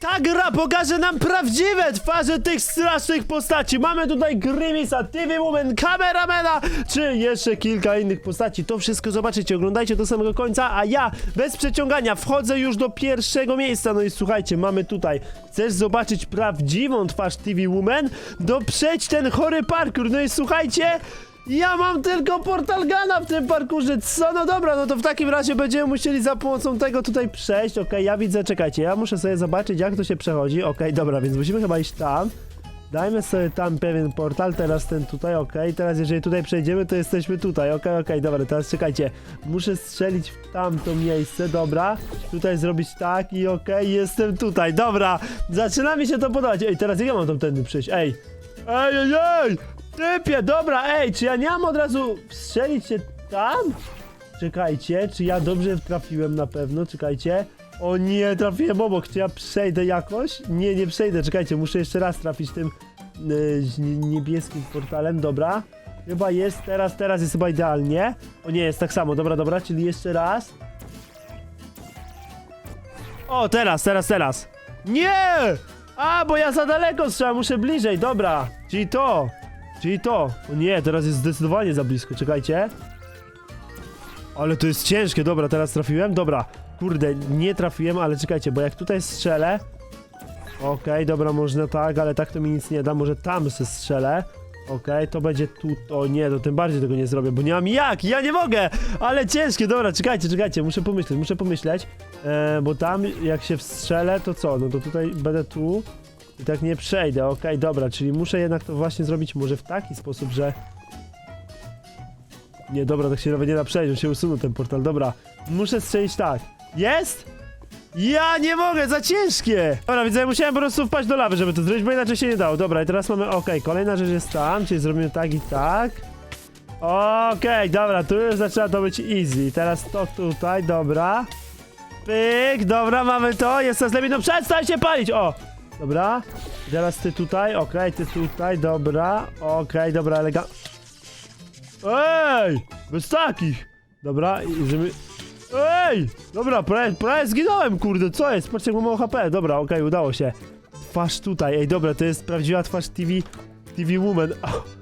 Ta gra pokaże nam prawdziwe twarze tych strasznych postaci. Mamy tutaj Grimisa, TV Woman, Kameramana, czy jeszcze kilka innych postaci. To wszystko zobaczycie, oglądajcie do samego końca, a ja bez przeciągania wchodzę już do pierwszego miejsca. No i słuchajcie, mamy tutaj, chcesz zobaczyć prawdziwą twarz TV Woman? Do przejdź ten chory parkour. No i słuchajcie, ja mam tylko Portal Gana w tym parkurze, co? No dobra, no to w takim razie będziemy musieli za pomocą tego tutaj przejść, okej, ja widzę, czekajcie, ja muszę sobie zobaczyć jak to się przechodzi, okej, dobra, więc musimy chyba iść tam, dajmy sobie tam pewien portal, teraz ten tutaj, okej, teraz jeżeli tutaj przejdziemy, to jesteśmy tutaj, okej, okej, dobra, teraz czekajcie, muszę strzelić w tamto miejsce, dobra, tutaj zrobić tak i okej, jestem tutaj, dobra, zaczyna mi się to podobać, ej, teraz jak ja mam tam tędy przejść, ej, ej, ej, ej, typie, dobra, ej, czy ja nie mam od razu strzelić się tam? Czekajcie, czy ja dobrze trafiłem na pewno, czekajcie. O nie, trafiłem obok, czy ja przejdę jakoś? Nie, nie przejdę, czekajcie, muszę jeszcze raz trafić tym y, niebieskim portalem, dobra. Chyba jest, teraz, teraz jest chyba idealnie. O nie, jest tak samo, dobra, dobra, czyli jeszcze raz. O, teraz, teraz, teraz. Nie! A, bo ja za daleko strzelam, muszę bliżej, dobra. Czyli to, czyli to. O nie, teraz jest zdecydowanie za blisko, czekajcie. Ale to jest ciężkie, dobra, teraz trafiłem, dobra. Kurde, nie trafiłem, ale czekajcie, bo jak tutaj strzelę... Okej, dobra, można tak, ale tak to mi nic nie da, może tam se strzelę. Okej, to będzie tu, o nie, to tym bardziej tego nie zrobię, bo nie mam jak, ja nie mogę, ale ciężkie, dobra, czekajcie, czekajcie, muszę pomyśleć, muszę pomyśleć, e, bo tam jak się wstrzelę, to co, no to tutaj będę tu i tak nie przejdę, okej, dobra, czyli muszę jednak to właśnie zrobić może w taki sposób, że nie, dobra, tak się nawet nie da przejść, on się usunął ten portal, dobra. Muszę strzelić tak. Jest? Ja nie mogę, za ciężkie! Dobra, widzę, musiałem po prostu wpaść do lawy, żeby to zrobić, bo inaczej się nie dało. Dobra, i teraz mamy, okej, kolejna rzecz jest tam, czyli zrobimy tak i tak. Okej, dobra, tu już zaczyna to być easy. Teraz to tutaj, dobra. Pyk, dobra, mamy to, jest teraz lepiej, no przestań się palić, o! Dobra, teraz ty tutaj, okej, ty tutaj, dobra, okej, dobra, elegancko. Ej! Bez takich! Dobra, i żeby... Ej! Dobra, prawie, prawie zginąłem, kurde, co jest? Patrzcie, jak mam mało HP. Dobra, okej, udało się. Twarz tutaj, ej, dobra, to jest prawdziwa twarz TV... TV Woman.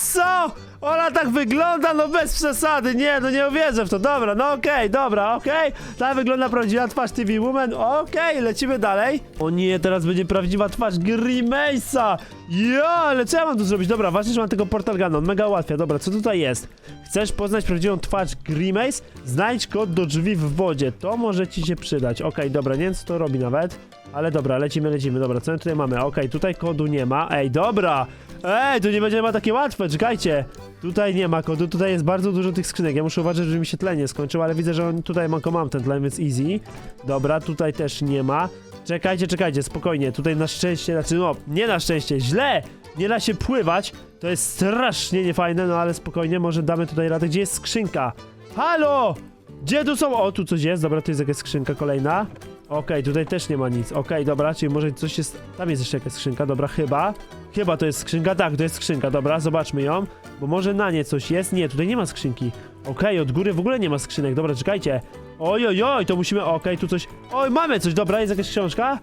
Co? Ona tak wygląda, no bez przesady, nie, no nie uwierzę w to, dobra, no okej, dobra, okej, tak wygląda prawdziwa twarz TV Woman, okej, lecimy dalej. O nie, teraz będzie prawdziwa twarz Grimace'a, ja, ale co ja mam tu zrobić, dobra, ważne, że mam tego Portal Gun, on mega ułatwia, dobra, co tutaj jest? Chcesz poznać prawdziwą twarz Grimace? Znajdź kod do drzwi w wodzie, to może ci się przydać, okej, dobra, nie wiem co to robi nawet, ale dobra, lecimy, lecimy, dobra, co my tutaj mamy, okej, tutaj kodu nie ma, ej, dobra, Ej, to nie będzie chyba takie łatwe, czekajcie. Tutaj nie ma kodu, tutaj jest bardzo dużo tych skrzynek. Ja muszę uważać, żeby mi się tlen nie skończył, ale widzę, że on tutaj ma mam ten tlen, więc easy. Dobra, tutaj też nie ma. Czekajcie, czekajcie, spokojnie. Tutaj na szczęście, znaczy no, nie na szczęście, źle! Nie da się pływać. To jest strasznie niefajne, no ale spokojnie, może damy tutaj radę. Gdzie jest skrzynka? Halo! Gdzie tu są? O, tu coś jest. Dobra, tu jest jakaś skrzynka kolejna. Okej, tutaj też nie ma nic. Okej, dobra, czyli może coś jest... Tam jest jeszcze jakaś skrzynka, dobra, chyba. Chyba to jest skrzynka, tak, to jest skrzynka, dobra, zobaczmy ją. Bo może na nie coś jest. Nie, tutaj nie ma skrzynki. Okej, od góry w ogóle nie ma skrzynek, dobra, czekajcie. Oj, oj, oj, to musimy... Okej, tu coś... Oj, mamy coś, dobra, jest jakaś książka?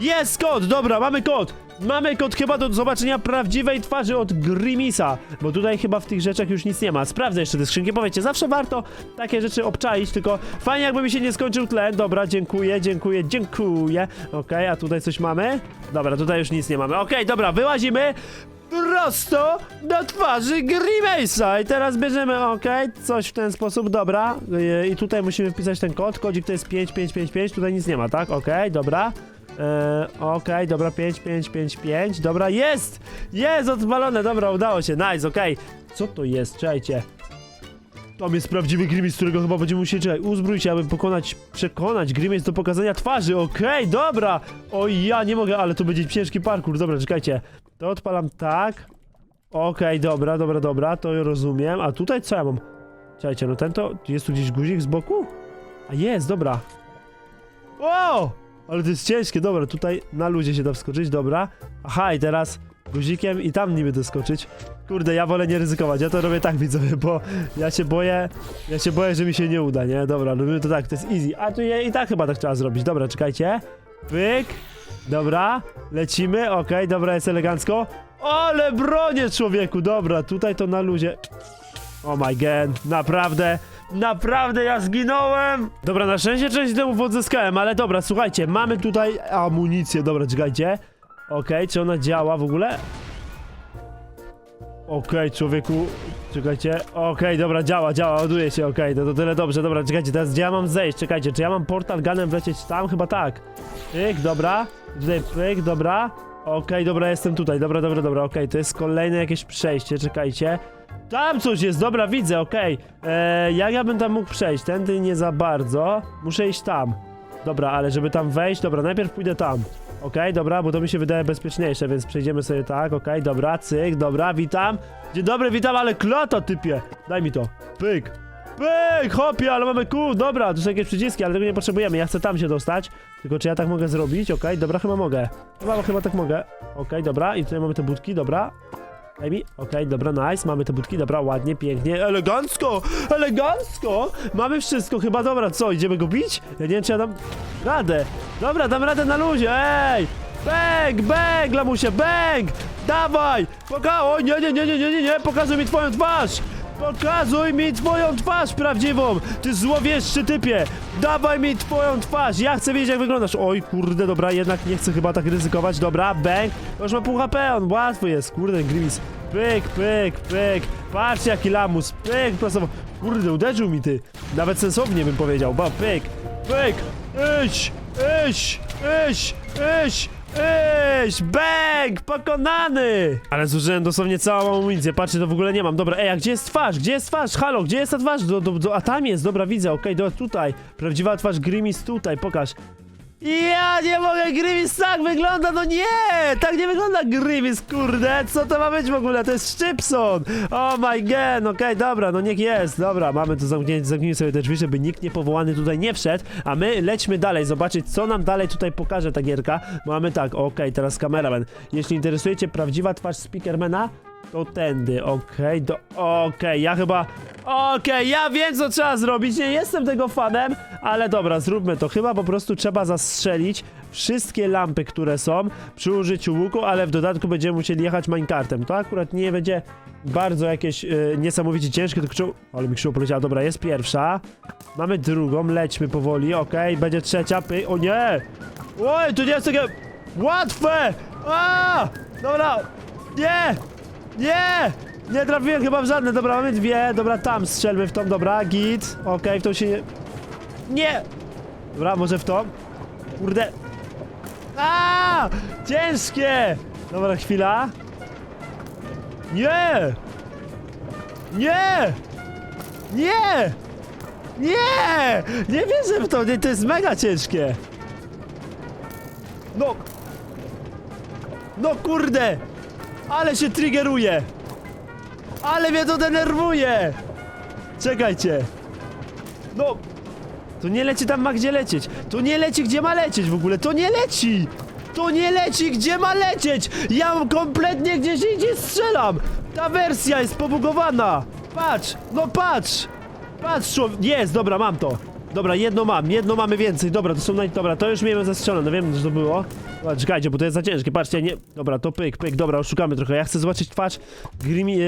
Jest kod, dobra, mamy kod. Mamy kod chyba do zobaczenia prawdziwej twarzy od Grimisa, bo tutaj chyba w tych rzeczach już nic nie ma. Sprawdzę jeszcze te skrzynki, powiecie, zawsze warto takie rzeczy obczaić, tylko fajnie jakby mi się nie skończył tlen. Dobra, dziękuję, dziękuję, dziękuję. Okej, a tutaj coś mamy? Dobra, tutaj już nic nie mamy. Okej, dobra, wyłazimy prosto do twarzy Grimace'a i teraz bierzemy, okej, coś w ten sposób, dobra. I tutaj musimy wpisać ten kod, kodzik to jest 5555, tutaj nic nie ma, tak? Okej, dobra. Eee, Okej, dobra, 5, 5, 5, 5. Dobra, jest! Jest odpalone, dobra, udało się, nice, okej. Co to jest? Czekajcie. Tam jest prawdziwy Grimace, którego chyba będziemy musieli, czekaj, uzbrój się, aby pokonać, przekonać Grimace do pokazania twarzy, okej, dobra! Oj, ja nie mogę, ale to będzie ciężki parkour, dobra, czekajcie. To odpalam tak. Okej, dobra, dobra, dobra, to rozumiem. A tutaj co ja mam? Czekajcie, no ten to, jest tu gdzieś guzik z boku? A jest, dobra. O! Ale to jest ciężkie, dobra, tutaj na ludzie się da wskoczyć, dobra. Aha, i teraz guzikiem i tam niby doskoczyć. Kurde, ja wolę nie ryzykować, ja to robię tak, widzowie, bo ja się boję, ja się boję, że mi się nie uda, nie? Dobra, robimy to tak, to jest easy. A tu je, i tak chyba tak trzeba zrobić, dobra, czekajcie. Pyk. Dobra, lecimy, okej, dobra, jest elegancko. Ale bronię człowieku, dobra, tutaj to na luzie. Oh my god, naprawdę, naprawdę ja zginąłem! Dobra, na szczęście część demów odzyskałem, ale dobra, słuchajcie, mamy tutaj amunicję, dobra, czekajcie. Okej, czy ona działa w ogóle? Okej, człowieku, czekajcie, okej, dobra, działa, działa, ładuje się, okej, to, to tyle dobrze, dobra, czekajcie, teraz gdzie ja mam zejść, czekajcie, czy ja mam portal gunem wlecieć tam? Chyba tak. Pyk, dobra, tutaj pyk, dobra, okej, dobra, jestem tutaj, dobra, dobra, dobra, okej, to jest kolejne jakieś przejście, czekajcie. Tam coś jest, dobra, widzę, okej. Eee, jak ja bym tam mógł przejść? Tędy nie za bardzo. Muszę iść tam. Dobra, ale żeby tam wejść, dobra, najpierw pójdę tam. Okej, dobra, bo to mi się wydaje bezpieczniejsze, więc przejdziemy sobie tak, okej, dobra, cyk, dobra, witam. Dzień dobry, witam, ale klata, typie. Daj mi to. Pyk. Pyk, hopie, ale mamy kół, dobra, tu są jakieś przyciski, ale tego nie potrzebujemy, ja chcę tam się dostać. Tylko czy ja tak mogę zrobić? Okej, dobra, chyba mogę. Chyba, chyba tak mogę. Okej, dobra, i tutaj mamy te budki, dobra. Mi, okej, dobra, nice, mamy te budki, dobra, ładnie, pięknie, elegancko, elegancko, mamy wszystko, chyba, dobra, co, idziemy go bić? Ja nie wiem, czy ja dam radę, dobra, dam radę na luzie, ej, bang, bang, lamusie, bang, dawaj, poka, o, nie, nie, nie, nie, nie, nie, nie, pokazuj mi twoją twarz, Pokazuj mi twoją twarz prawdziwą! Ty złowieszczy typie! Dawaj mi twoją twarz! Ja chcę wiedzieć jak wyglądasz! Oj kurde, dobra, jednak nie chcę chyba tak ryzykować. Dobra, bang! Już ma pół HP, on łatwo jest, kurde, Grimis. Pyk, pyk, pyk! Patrz jaki lamus! Pyk, prosto. Kurde, uderzył mi ty! Nawet sensownie bym powiedział, ba, pyk! Pyk! Iść! Iść! Iść! Iść! Iść! Bang! Pokonany! Ale zużyłem dosłownie całą amunicję, patrzcie, to w ogóle nie mam. Dobra, ej, a gdzie jest twarz? Gdzie jest twarz? Halo, gdzie jest ta twarz? Do, do, do, a tam jest, dobra, widzę, okej, do tutaj. Prawdziwa twarz Grimis tutaj, pokaż. Ja nie mogę, Grimis tak wygląda, no nie! Tak nie wygląda Grimis, kurde! Co to ma być w ogóle? To jest Szczypson! Oh my god, okej, dobra, no niech jest, dobra, mamy tu zamknięcie, zamknijmy sobie te drzwi, żeby nikt niepowołany tutaj nie wszedł, a my lećmy dalej, zobaczyć, co nam dalej tutaj pokaże ta gierka. Mamy tak, okej, teraz kameraman. Jeśli interesuje cię prawdziwa twarz Speakermana, to tędy, okej, do, okej, ja chyba, okej, ja wiem co trzeba zrobić, nie jestem tego fanem, ale dobra, zróbmy to, chyba po prostu trzeba zastrzelić wszystkie lampy, które są przy użyciu łuku, ale w dodatku będziemy musieli jechać minecartem, to akurat nie będzie bardzo jakieś y, niesamowicie ciężkie, tylko ale mi krzywo poleciała, dobra, jest pierwsza, mamy drugą, lećmy powoli, okej, będzie trzecia, py, o nie, oj, to nie jest takie łatwe, a, dobra, nie, nie! Nie trafiłem chyba w żadne, dobra, mamy dwie, dobra, tam strzelmy w tą, dobra, git, okej, w tą się nie... Nie! Dobra, może w tą? Kurde. A! Ciężkie! Dobra, chwila. Nie! Nie! Nie! Nie! Nie wierzę w to, nie, to jest mega ciężkie! No! No kurde! Ale się triggeruje! Ale mnie to denerwuje! Czekajcie! No! To nie leci tam ma gdzie lecieć! To nie leci gdzie ma lecieć w ogóle! To nie leci! To nie leci gdzie ma lecieć! Ja kompletnie gdzieś indziej strzelam! Ta wersja jest pobugowana! Patrz! No patrz! Patrz, człowiek! Jest, dobra, mam to! Dobra, jedno mam, jedno mamy więcej, dobra, to są naj... Dobra, to już miałem zastrzelone, wiem, że to było. Dobra, czekajcie, bo to jest za ciężkie, patrzcie, nie... Dobra, to pyk, pyk, dobra, oszukamy trochę, ja chcę zobaczyć twarz Grimi... E,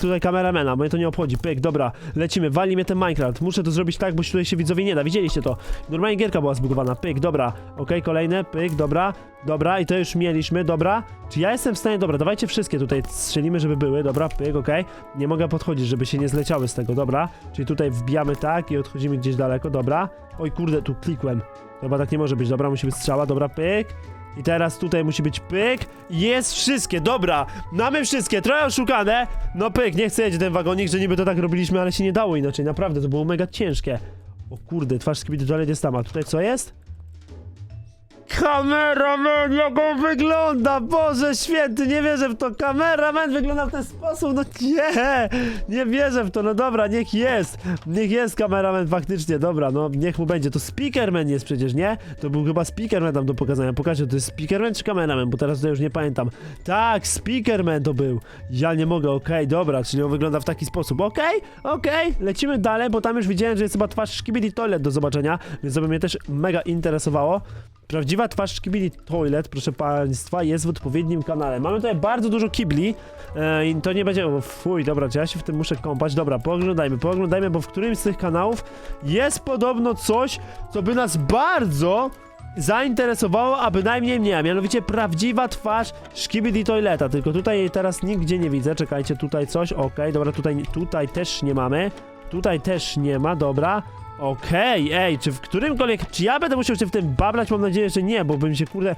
tutaj kameramena, bo mnie to nie obchodzi, pyk, dobra, lecimy, wali mnie ten Minecraft, muszę to zrobić tak, bo tutaj się widzowie nie da, widzieliście to. Normalnie gierka była zbugowana, pyk, dobra, okej, kolejne, pyk, dobra, dobra, i to już mieliśmy, dobra. Czy ja jestem w stanie, dobra, dawajcie wszystkie tutaj. Strzelimy, żeby były, dobra, pyk, okej. Nie mogę podchodzić, żeby się nie zleciały z tego, dobra. Czyli tutaj wbijamy tak i odchodzimy gdzieś daleko, dobra. Oj, kurde, tu klikłem. Chyba tak nie może być, dobra, musi być strzała, dobra, pyk. I teraz tutaj musi być pyk. Jest wszystkie, dobra. Mamy wszystkie, trochę oszukane. No pyk, nie chcę jedzie ten wagonik, że niby to tak robiliśmy, ale się nie dało inaczej, naprawdę, to było mega ciężkie. O kurde, twarz Skibidi Toilet jest tam, a tutaj co jest? Kameraman, jak on wygląda! Boże święty, nie wierzę w to! Kameraman wygląda w ten sposób, no nie! Nie wierzę w to, no dobra, niech jest! Niech jest kameraman faktycznie, dobra, no niech mu będzie. To Speakerman jest przecież, nie? To był chyba Speakerman tam do pokazania. Pokażę, to jest Speakerman czy kameraman, bo teraz to już nie pamiętam. Tak, Speakerman to był! Ja nie mogę, okej, dobra, czyli on wygląda w taki sposób. Okej, okej, lecimy dalej, bo tam już widziałem, że jest chyba twarz Skibidi Toilet do zobaczenia, więc to by mnie też mega interesowało. Prawdziwa twarz Skibidi Toilet, proszę państwa, jest w odpowiednim kanale. Mamy tutaj bardzo dużo kibli e, i to nie będzie... O, fuj, dobra, czy ja się w tym muszę kąpać? Dobra, pooglądajmy, pooglądajmy, bo w którymś z tych kanałów jest podobno coś, co by nas bardzo zainteresowało, a bynajmniej mnie, a mianowicie prawdziwa twarz Skibidi Toileta, tylko tutaj jej teraz nigdzie nie widzę, czekajcie, tutaj coś, okej, dobra, tutaj, tutaj też nie mamy, tutaj też nie ma, dobra, okej, ej, czy w którymkolwiek, czy ja będę musiał się w tym babrać, mam nadzieję, że nie, bo bym się, kurde,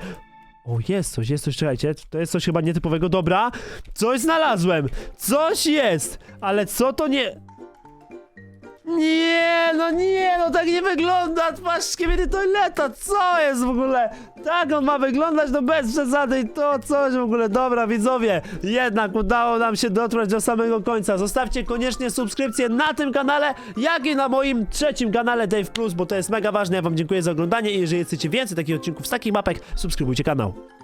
o, jest coś, jest coś, czekajcie, to jest coś chyba nietypowego, dobra, coś znalazłem, coś jest, ale co to nie... Nie, no nie, no tak nie wygląda twarz kiedy toileta, co jest w ogóle? Tak on ma wyglądać, no bez przesady i to coś w ogóle, dobra widzowie, jednak udało nam się dotrwać do samego końca, zostawcie koniecznie subskrypcję na tym kanale, jak i na moim trzecim kanale Dave Plus, bo to jest mega ważne, ja wam dziękuję za oglądanie i jeżeli chcecie więcej takich odcinków z takich mapek, subskrybujcie kanał.